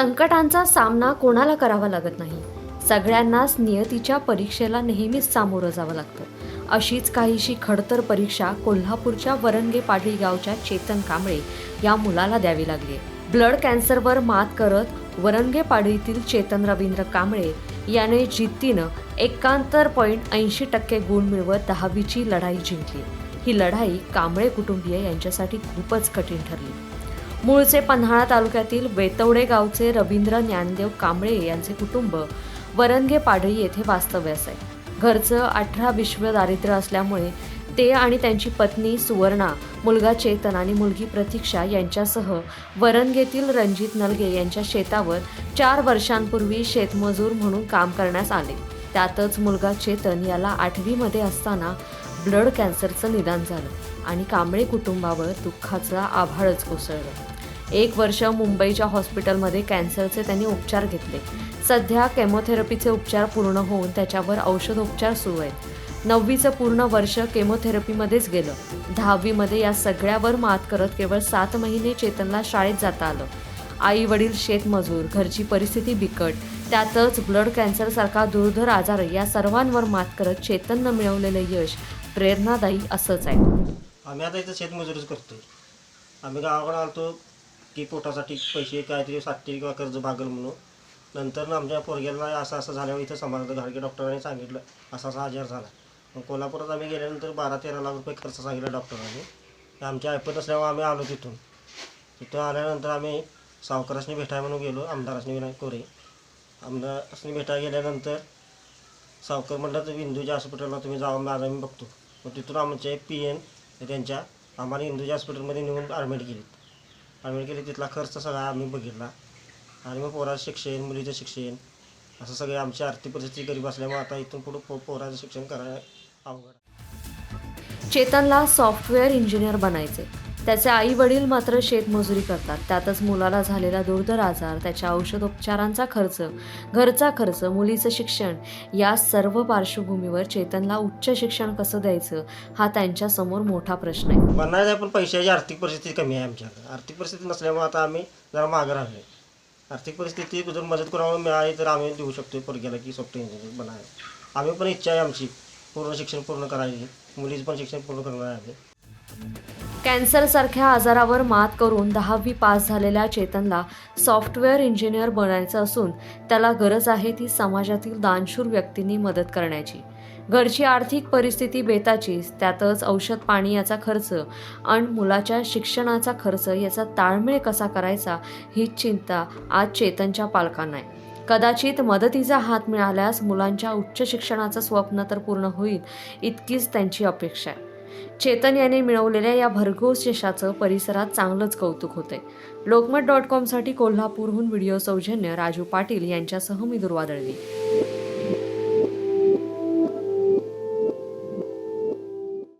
संकटांचा सामना कोणाला करावा लागत नाही? सगळ्यांनाच नियतीच्या परीक्षेला नेहमीच सामोरं जावं लागतं. अशीच काहीशी खडतर परीक्षा कोल्हापूरच्या वरंगे पाटील गावच्या चेतन कांबळे या मुलाला द्यावी लागली ब्लड कॅन्सरवर मात करत वरंगे पाडीतील चेतन रवींद्र कांबळे याने जिद्दीनं एकाहत्तर पॉईंट ऐंशी टक्के गुण मिळवत दहावीची लढाई जिंकली. ही लढाई कांबळे कुटुंबीय यांच्यासाठी खूपच कठीण ठरली. मूळचे पन्हाळा तालुक्यातील वेतवडे गावचे रवींद्र ज्ञानदेव कांबळे यांचे कुटुंब वरंगे पाडळी येथे वास्तव्यास आहे घरचं अठरा विश्व दारिद्र्य असल्यामुळे ते आणि त्यांची पत्नी सुवर्णा मुलगा चेतन आणि मुलगी प्रतीक्षा यांच्यासह वरंगेतील रणजित नलगे यांच्या शेतावर चार वर्षांपूर्वी शेतमजूर म्हणून काम करण्यास आले. त्यातच मुलगा चेतन याला आठवीमध्ये असताना ब्लड कॅन्सरचं निदान झालं आणि कांबळे कुटुंबावर दुःखाचा आभाळच कोसळलं. एक वर्ष मुंबईच्या हॉस्पिटलमध्ये कॅन्सरचे त्यांनी उपचार घेतले. सध्या केमोथेरपीचे उपचार पूर्ण होऊन त्याच्यावर औषधोपचार सुरू आहेत. नववीचं पूर्ण वर्ष केमोथेरपीमध्येच गेलं. दहावीमध्ये या सगळ्यावर मात करत केवळ सात महिने चेतनला शाळेत जाता आलं. आई वडील शेतमजूर घरची परिस्थिती बिकट त्यातच ब्लड कॅन्सरसारखा दुर्धर आजार या सर्वांवर मात करत चेतननं मिळवलेलं यश प्रेरणादायी असंच आहे. आम्ही आता इथं शेतमजुरीच करतोय. आम्ही गावाकडे आलतो की पोटासाठी पैसे काहीतरी साठते किंवा कर्ज भागल म्हणून. नंतर ना आमच्या पोरग्याला असं असं झाल्यावर इथं समाजात घाडगे डॉक्टरांनी सांगितलं असा असा आजार झाला. मग कोल्हापुरात आम्ही गेल्यानंतर बारा तेरा लाख रुपये खर्च सांगितला डॉक्टरांनी. आमच्या ऐपत असल्यामुळे आम्ही आलो तिथून. तिथं आल्यानंतर आम्ही सावकारासनी भेटाय म्हणून गेलो आमदारासनी विनायक कोरे. आमदारासनी भेटायला गेल्यानंतर सावकर म्हणलं तर इंदूच्या हॉस्पिटलला तुम्ही जावा माझा मी बघतो. मग तिथून आमचे पी एन त्यांच्या आम्हाला इंदुजा हॉस्पिटलमध्ये नेऊन ॲडमिट केलीत ॲडमिट केली तिथला खर्च सगळा आम्ही बघितला. आणि मग पोराचं शिक्षण मुलीचं शिक्षण असं सगळे आमची आर्थिक परिस्थिती गरीब असल्यामुळे आता इथून पुढं पो पोराचं शिक्षण करायला अवघड आहे. चेतनला सॉफ्टवेअर इंजिनियर बनायचे त्याचे आई वडील मात्र शेतमजुरी करतात. त्यातच मुलाला झालेला दुर्धर आजार त्याच्या औषधोपचारांचा खर्च घरचा खर्च मुलीचं शिक्षण या सर्व पार्श्वभूमीवर चेतनला उच्च शिक्षण कसं द्यायचं हा त्यांच्यासमोर मोठा प्रश्न आहे. म्हणायचं पण पैशाची आर्थिक परिस्थिती कमी आहे आमच्याकडे आर्थिक परिस्थिती नसल्यामुळे आता आम्ही जरा मागं राहिलो आर्थिक परिस्थिती जर मदत करावं मिळाली तर आम्ही देऊ शकतो पोरग्याला की सॉफ्टवेअर इंजिनियर बनायला. आम्ही पण इच्छा आहे आमची. पूर्ण शिक्षण पूर्ण करायची. मुलीचं पण शिक्षण पूर्ण करणार आहे. कॅन्सरसारख्या आजारावर मात करून दहावी पास झालेल्या चेतनला सॉफ्टवेअर इंजिनियर बनायचं असून त्याला गरज आहे ती समाजातील दानशूर व्यक्तींनी मदत करण्याची. घरची आर्थिक परिस्थिती बेताचीच त्यातच औषध पाणी याचा खर्च आणि मुलाच्या शिक्षणाचा खर्च याचा ताळमेळ कसा करायचा ही चिंता आज चेतनच्या पालकांना आहे कदाचित मदतीचा हात मिळाल्यास मुलांच्या उच्च शिक्षणाचं स्वप्न तर पूर्ण होईल इतकीच त्यांची अपेक्षा आहे चेतन याने मिळवलेल्या या भरघोस यशाचं परिसरात चांगलंच कौतुक होतंय. लोकमत डॉट कॉमसाठी कोल्हापूरहून व्हिडिओ सौजन्य राजू पाटील यांच्यासह मी दुर्वा दळवी.